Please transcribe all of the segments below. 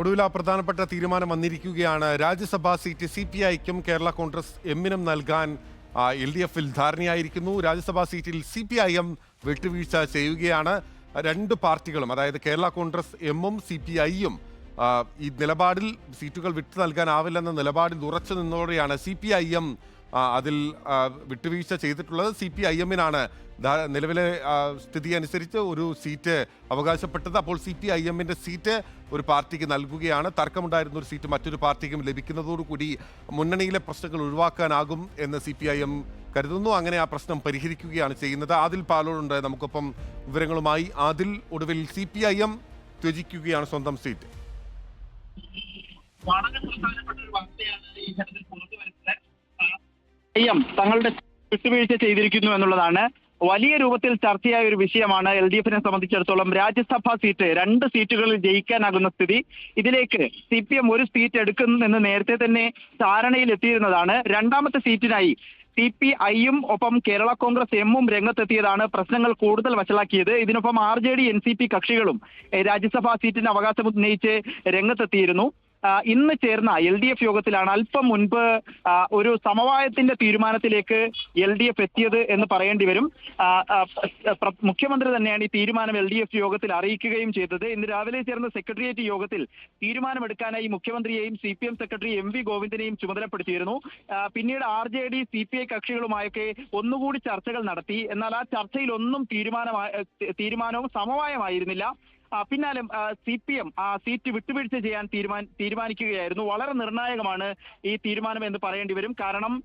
ഒടുവിൽ ആ പ്രധാനപ്പെട്ട തീരുമാനം വന്നിരിക്കുകയാണ്. രാജ്യസഭാ സീറ്റ് സി പി ഐക്കും കേരള കോൺഗ്രസ് എമ്മിനും നൽകാൻ എൽ ഡി എഫിൽ ധാരണയായിരിക്കുന്നു. രാജ്യസഭാ സീറ്റിൽ സി പി ഐ എം വിട്ടുവീഴ്ച ചെയ്യുകയാണ്. രണ്ട് പാർട്ടികളും അതായത് കേരള കോൺഗ്രസ് എമ്മും സി പി ഐയും ഈ നിലപാടിൽ സീറ്റുകൾ വിട്ടു നൽകാനാവില്ലെന്ന നിലപാടിൽ ഉറച്ചു നിന്നതോടെയാണ് സി പി ഐ എം അതിൽ വിട്ടുവീഴ്ച ചെയ്തിട്ടുള്ളത് സി പി ഐ എമ്മിനാണ്. നിലവിലെ സ്ഥിതി അനുസരിച്ച് ഒരു സീറ്റ് അവകാശപ്പെട്ടത് അപ്പോൾ സി പി ഐ എമ്മിന്റെ സീറ്റ് ഒരു പാർട്ടിക്ക് നൽകുകയാണ്. തർക്കമുണ്ടായിരുന്ന ഒരു സീറ്റ് മറ്റൊരു പാർട്ടിക്കും ലഭിക്കുന്നതോടുകൂടി മുന്നണിയിലെ പ്രശ്നങ്ങൾ ഒഴിവാക്കാനാകും എന്ന് സി പി ഐ എം കരുതുന്നു. അങ്ങനെ ആ പ്രശ്നം പരിഹരിക്കുകയാണ് ചെയ്യുന്നത്. അതിൽ പാലോടുണ്ട് നമുക്കൊപ്പം വിവരങ്ങളുമായി ആദിൽ. ഒടുവിൽ സി പി ഐ എം ത്യജിക്കുകയാണ് സ്വന്തം സീറ്റ്. വളരെ പ്രധാനപ്പെട്ട ഒരു വാർത്തയാണ് ഈ ഘട്ടത്തിൽ എം തങ്ങളുടെ വിട്ടുവീഴ്ച ചെയ്തിരിക്കുന്നു എന്നുള്ളതാണ് വലിയ രൂപത്തിൽ ചർച്ചയായ ഒരു വിഷയമാണ് എൽ ഡി എഫിനെ സംബന്ധിച്ചിടത്തോളം രാജ്യസഭാ സീറ്റ് രണ്ട് സീറ്റുകളിൽ ജയിക്കാനാകുന്ന സ്ഥിതി. ഇതിലേക്ക് സി പി എം ഒരു സീറ്റ് എടുക്കുന്നെന്ന് നേരത്തെ തന്നെ ധാരണയിൽ എത്തിയിരുന്നതാണ് രണ്ടാമത്തെ സീറ്റിനായി സി പി ഐയും ഒപ്പം കേരള കോൺഗ്രസ് എമ്മും രംഗത്തെത്തിയതാണ് പ്രശ്നങ്ങൾ കൂടുതൽ വഷളാക്കിയത്. ഇതിനൊപ്പം R J D N C P കക്ഷികളും രാജ്യസഭാ സീറ്റിന് അവകാശം ഉന്നയിച്ച് രംഗത്തെത്തിയിരുന്നു. ഇന്ന് ചേർന്ന എൽ ഡി എഫ് യോഗത്തിലാണ് അല്പം മുൻപ് ഒരു സമവായത്തിന്റെ തീരുമാനത്തിലേക്ക് എൽ ഡി എഫ് എത്തിയത് എന്ന് പറയേണ്ടി വരും. മുഖ്യമന്ത്രി തന്നെയാണ് ഈ തീരുമാനം എൽ ഡി എഫ് യോഗത്തിൽ അറിയിക്കുകയും ചെയ്തത്. ഇന്ന് രാവിലെ ചേർന്ന സെക്രട്ടേറിയറ്റ് യോഗത്തിൽ തീരുമാനമെടുക്കാനായി മുഖ്യമന്ത്രിയെയും C P M secretary M V ഗോവിന്ദനെയും ചുമതലപ്പെടുത്തിയിരുന്നു. പിന്നീട് R J D C P I കക്ഷികളുമായൊക്കെ ഒന്നുകൂടി ചർച്ചകൾ നടത്തി. എന്നാൽ ആ ചർച്ചയിൽ ഒന്നും തീരുമാനമായി തീരുമാനവും സമവായമായിരുന്നില്ല. പിന്നാലെ സി പി എം സീറ്റ് വിട്ടുവീഴ്ച ചെയ്യാൻ തീരുമാന തീരുമാനിക്കുകയായിരുന്നു. വളരെ നിർണായകമാണ് ഈ തീരുമാനം എന്ന് പറയേണ്ടി വരും. കാരണം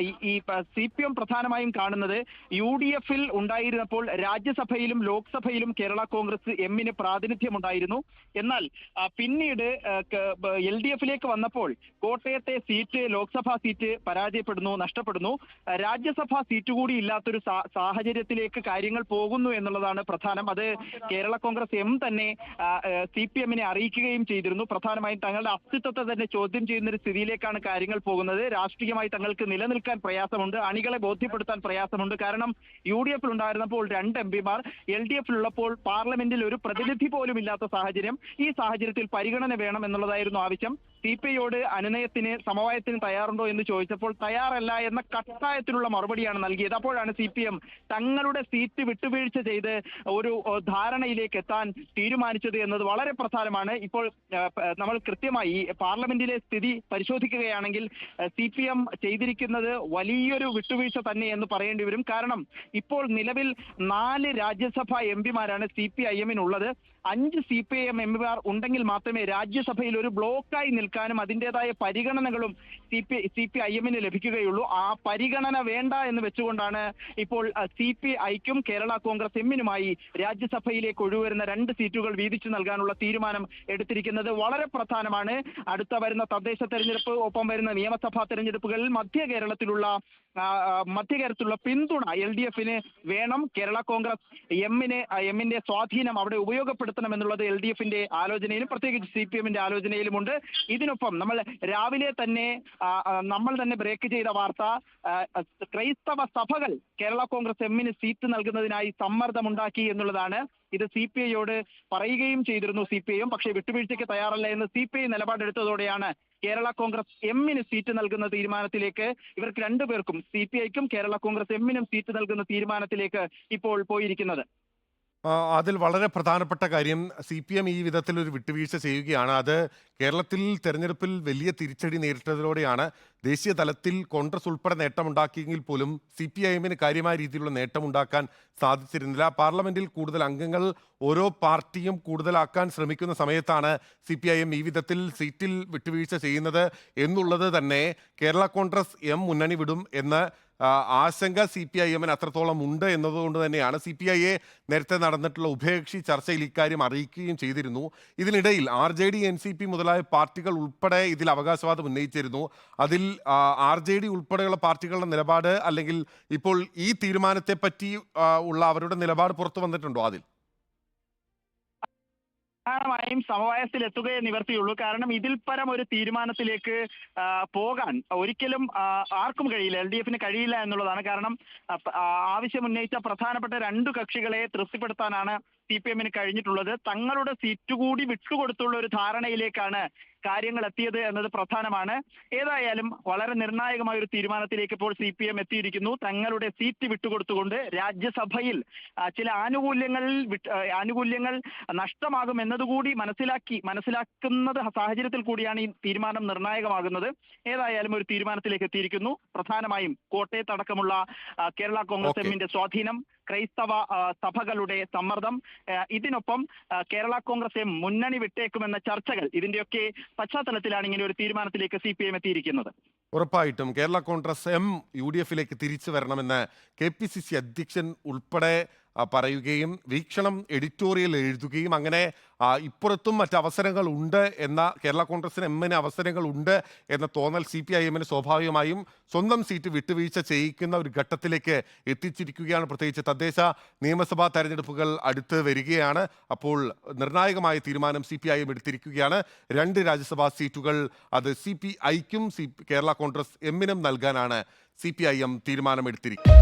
ഈ- സി പി എം പ്രധാനമായും കാണുന്നത് യു ഡി എഫിൽ ഉണ്ടായിരുന്നപ്പോൾ രാജ്യസഭയിലും ലോക്സഭയിലും കേരള കോൺഗ്രസ് എമ്മിന് പ്രാതിനിധ്യമുണ്ടായിരുന്നു. എന്നാൽ പിന്നീട് എൽ ഡി എഫിലേക്ക് വന്നപ്പോൾ കോട്ടയത്തെ സീറ്റ് ലോക്സഭാ സീറ്റ് പരാജയപ്പെടുന്നു നഷ്ടപ്പെടുന്നു. രാജ്യസഭാ സീറ്റ് കൂടി ഇല്ലാത്തൊരു സാഹചര്യത്തിലേക്ക് കാര്യങ്ങൾ പോകുന്നു എന്നുള്ളതാണ് പ്രധാനം. അത് കേരള കോൺഗ്രസ് എം തന്നെ സി പി എമ്മിനെ അറിയിക്കുകയും ചെയ്തിരുന്നു. പ്രധാനമായും തങ്ങളുടെ അസ്തിത്വത്തെ തന്നെ ചോദ്യം ചെയ്യുന്ന ഒരു സ്ഥിതിയിലേക്കാണ് കാര്യങ്ങൾ പോകുന്നത്. രാഷ്ട്രീയമായി തങ്ങൾക്ക് നിലനിൽക്കാൻ പ്രയാസമുണ്ട്. അണികളെ ബോധ്യപ്പെടുത്താൻ പ്രയാസമുണ്ട്. കാരണം യു ഡി എഫിൽ ഉണ്ടായിരുന്നപ്പോൾ രണ്ട് എം പിമാർ എൽ ഡി എഫിലുള്ളപ്പോൾ പാർലമെന്റിൽ ഒരു പ്രതിനിധി പോലും ഇല്ലാത്ത സാഹചര്യം. ഈ സാഹചര്യത്തിൽ പരിഗണന വേണം എന്നുള്ളതായിരുന്നു ആവശ്യം. സി പി ഐയോട് അനുനയത്തിന് സമവായത്തിന് തയ്യാറുണ്ടോ എന്ന് ചോദിച്ചപ്പോൾ തയ്യാറല്ല എന്ന കട്ടായത്തിലുള്ള മറുപടിയാണ് നൽകിയത്. അപ്പോഴാണ് സി പി എം തങ്ങളുടെ സീറ്റ് വിട്ടുവീഴ്ച ചെയ്ത് ഒരു ധാരണയിലേക്ക് എത്താൻ തീരുമാനിച്ചത് എന്നത് വളരെ പ്രധാനമാണ്. ഇപ്പോൾ നമ്മൾ കൃത്യമായി പാർലമെന്റിലെ സ്ഥിതി പരിശോധിക്കുകയാണെങ്കിൽ സി പി എം ചെയ്തിരിക്കുന്നത് വലിയൊരു വിട്ടുവീഴ്ച തന്നെ എന്ന് പറയേണ്ടി വരും. കാരണം ഇപ്പോൾ നിലവിൽ നാല് രാജ്യസഭാ എം പിമാരാണ് സി പി ഐ എമ്മിനുള്ളത്. അഞ്ച് C P I M M പിമാർ ഉണ്ടെങ്കിൽ മാത്രമേ രാജ്യസഭയിൽ ഒരു ബ്ലോക്കായി നിൽക്കാനും അതിന്റെതായ പരിഗണനകളും C P C P I എമ്മിന് ലഭിക്കുകയുള്ളൂ. ആ പരിഗണന വേണ്ട എന്ന് വെച്ചുകൊണ്ടാണ് ഇപ്പോൾ സി പി ഐക്കും കേരള കോൺഗ്രസ് എമ്മിനുമായി രാജ്യസഭയിലേക്ക് ഒഴിവരുന്ന രണ്ട് സീറ്റുകൾ വീതിച്ചു നൽകാനുള്ള തീരുമാനം എടുത്തിരിക്കുന്നത് വളരെ പ്രധാനമാണ്. അടുത്ത വരുന്ന തദ്ദേശ തെരഞ്ഞെടുപ്പ് ഒപ്പം വരുന്ന നിയമസഭാ തെരഞ്ഞെടുപ്പുകളിൽ മധ്യ കേരളത്തിലുള്ള മധ്യ കേരളത്തിലുള്ള പിന്തുണ എൽ ഡി എഫിന് വേണം. കേരള കോൺഗ്രസ് എമ്മിന് എമ്മിന്റെ സ്വാധീനം അവിടെ ഉപയോഗപ്പെടുത്തണം എന്നുള്ളത് എൽ ഡി എഫിന്റെ ആലോചനയിലും പ്രത്യേകിച്ച് സി പി എമ്മിന്റെ ആലോചനയിലുമുണ്ട്. ഇതിനൊപ്പം നമ്മൾ രാവിലെ തന്നെ നമ്മൾ തന്നെ ബ്രേക്ക് ചെയ്ത വാർത്ത ക്രൈസ്തവ സഭകൾ കേരള കോൺഗ്രസ് എമ്മിന് സീറ്റ് നൽകുന്നതിനായി സമ്മർദ്ദമുണ്ടാക്കി എന്നുള്ളതാണ്. ഇത് സി പി ഐയോട് പറയുകയും ചെയ്തിരുന്നു സി പി ഐയും പക്ഷേ വിട്ടുവീഴ്ചയ്ക്ക് തയ്യാറല്ല എന്ന് സി പി ഐ നിലപാടെടുത്തതോടെയാണ് കേരള കോൺഗ്രസ് എമ്മിന് സീറ്റ് നൽകുന്ന തീരുമാനത്തിലേക്ക് ഇവർക്ക് രണ്ടുപേർക്കും സി പി ഐക്കും കേരള കോൺഗ്രസ് എമ്മിനും സീറ്റ് നൽകുന്ന തീരുമാനത്തിലേക്ക് ഇപ്പോൾ പോയിരിക്കുന്നത്. അതിൽ വളരെ പ്രധാനപ്പെട്ട കാര്യം സി പി എം ഈ വിധത്തിൽ ഒരു വിട്ടുവീഴ്ച ചെയ്യുകയാണ്. അത് കേരളത്തിൽ തെരഞ്ഞെടുപ്പിൽ വലിയ തിരിച്ചടി നേരിട്ടതിലൂടെയാണ് ദേശീയ തലത്തിൽ കോൺഗ്രസ് ഉൾപ്പെടെ നേട്ടമുണ്ടാക്കിയെങ്കിൽ പോലും സി പി ഐ എമ്മിന് കാര്യമായ രീതിയിലുള്ള നേട്ടമുണ്ടാക്കാൻ സാധിച്ചിരുന്നില്ല. പാർലമെന്റിൽ കൂടുതൽ അംഗങ്ങൾ ഓരോ പാർട്ടിയും കൂടുതലാക്കാൻ ശ്രമിക്കുന്ന സമയത്താണ് സി പി ഐ എം ഈ വിധത്തിൽ സീറ്റിൽ വിട്ടുവീഴ്ച ചെയ്യുന്നത് എന്നുള്ളത് തന്നെ കേരള കോൺഗ്രസ് എം മുന്നണി വിടും എന്ന് ആശങ്ക സി പി ഐ എമ്മിന് അത്രത്തോളം ഉണ്ട് എന്നതുകൊണ്ട് തന്നെയാണ് സി പി ഐയെ നേരത്തെ നടന്നിട്ടുള്ള ഉഭയകക്ഷി ചർച്ചയിൽ ഇക്കാര്യം അറിയിക്കുകയും ചെയ്തിരുന്നു. ഇതിനിടയിൽ R J D N C P മുതലായ പാർട്ടികൾ ഉൾപ്പെടെ ഇതിൽ അവകാശവാദം ഉന്നയിച്ചിരുന്നു. അതിൽ ആർ ജെ ഡി ഉൾപ്പെടെയുള്ള പാർട്ടികളുടെ നിലപാട് അല്ലെങ്കിൽ ഇപ്പോൾ ഈ തീരുമാനത്തെ പറ്റി ഉള്ള അവരുടെ നിലപാട് പുറത്തു വന്നിട്ടുണ്ടോ അതിൽ? പ്രധാനമായും സമവായത്തിൽ എത്തുകയേ നിവർത്തിയുള്ളൂ. കാരണം ഇതിൽ പരം ഒരു തീരുമാനത്തിലേക്ക് പോകാൻ ഒരിക്കലും ആർക്കും കഴിയില്ല. എൽ ഡി എഫിന് കഴിയില്ല എന്നുള്ളതാണ് കാരണം ആ, പ- ആ, ആവശ്യം ഉന്നയിച്ച പ്രധാനപ്പെട്ട രണ്ടു കക്ഷികളെ തൃപ്തിപ്പെടുത്താനാണ് സി പി എമ്മിന് കഴിഞ്ഞിട്ടുള്ളത്. തങ്ങളുടെ സീറ്റ് കൂടി വിട്ടുകൊടുത്തുള്ള ഒരു ധാരണയിലേക്കാണ് കാര്യങ്ങൾ എത്തിയത് എന്നത് പ്രധാനമാണ്. ഏതായാലും വളരെ നിർണായകമായ ഒരു തീരുമാനത്തിലേക്ക് ഇപ്പോൾ സി പി എം എത്തിയിരിക്കുന്നു. തങ്ങളുടെ സീറ്റ് വിട്ടുകൊടുത്തുകൊണ്ട് രാജ്യസഭയിൽ ചില ആനുകൂല്യങ്ങൾ ആനുകൂല്യങ്ങൾ നഷ്ടമാകും എന്നതുകൂടി മനസ്സിലാക്കി മനസ്സിലാക്കുന്നത് സാഹചര്യത്തിൽ കൂടിയാണ് ഈ തീരുമാനം നിർണായകമാകുന്നത്. ഏതായാലും ഒരു തീരുമാനത്തിലേക്ക് എത്തിയിരിക്കുന്നു. പ്രധാനമായും കോട്ടയത്തടക്കമുള്ള കേരള കോൺഗ്രസ് എമ്മിന്റെ സ്വാധീനം ക്രൈസ്തവ സഭകളുടെ സമ്മർദ്ദം ഇതിനൊപ്പം കേരള കോൺഗ്രസ് എം മുന്നണി വിട്ടേക്കുമെന്ന ചർച്ചകൾ ഇതിന്റെയൊക്കെ പശ്ചാത്തലത്തിലാണ് ഇങ്ങനെ ഒരു തീരുമാനത്തിലേക്ക് സി പി എം എത്തിയിരിക്കുന്നത്. ഉറപ്പായിട്ടും Kerala Congress M U D എഫിലേക്ക് തിരിച്ചു വരണമെന്ന് കെ പി സി സി അധ്യക്ഷൻ ഉൾപ്പെടെ പറയുകയും വീക്ഷണം എഡിറ്റോറിയൽ എഴുതുകയും അങ്ങനെ ഇപ്പുറത്തും മറ്റ് അവസരങ്ങൾ ഉണ്ട് എന്ന കേരള കോൺഗ്രസിന് എമ്മിന് അവസരങ്ങൾ ഉണ്ട് എന്ന തോന്നൽ സി പി ഐ എമ്മിന് സ്വാഭാവികമായും സ്വന്തം സീറ്റ് വിട്ടുവീഴ്ച ചെയ്യിക്കുന്ന ഒരു ഘട്ടത്തിലേക്ക് എത്തിച്ചിരിക്കുകയാണ്. പ്രത്യേകിച്ച് തദ്ദേശ നിയമസഭാ തെരഞ്ഞെടുപ്പുകൾ അടുത്ത് വരികയാണ്. അപ്പോൾ നിർണായകമായ തീരുമാനം സി പി ഐ എം എടുത്തിരിക്കുകയാണ്. രണ്ട് രാജ്യസഭാ സീറ്റുകൾ അത് സി പി ഐക്കും സി കേരള കോൺഗ്രസ് എമ്മിനും നൽകാനാണ് സി പി ഐ എം തീരുമാനമെടുത്തിരിക്കുന്നത്.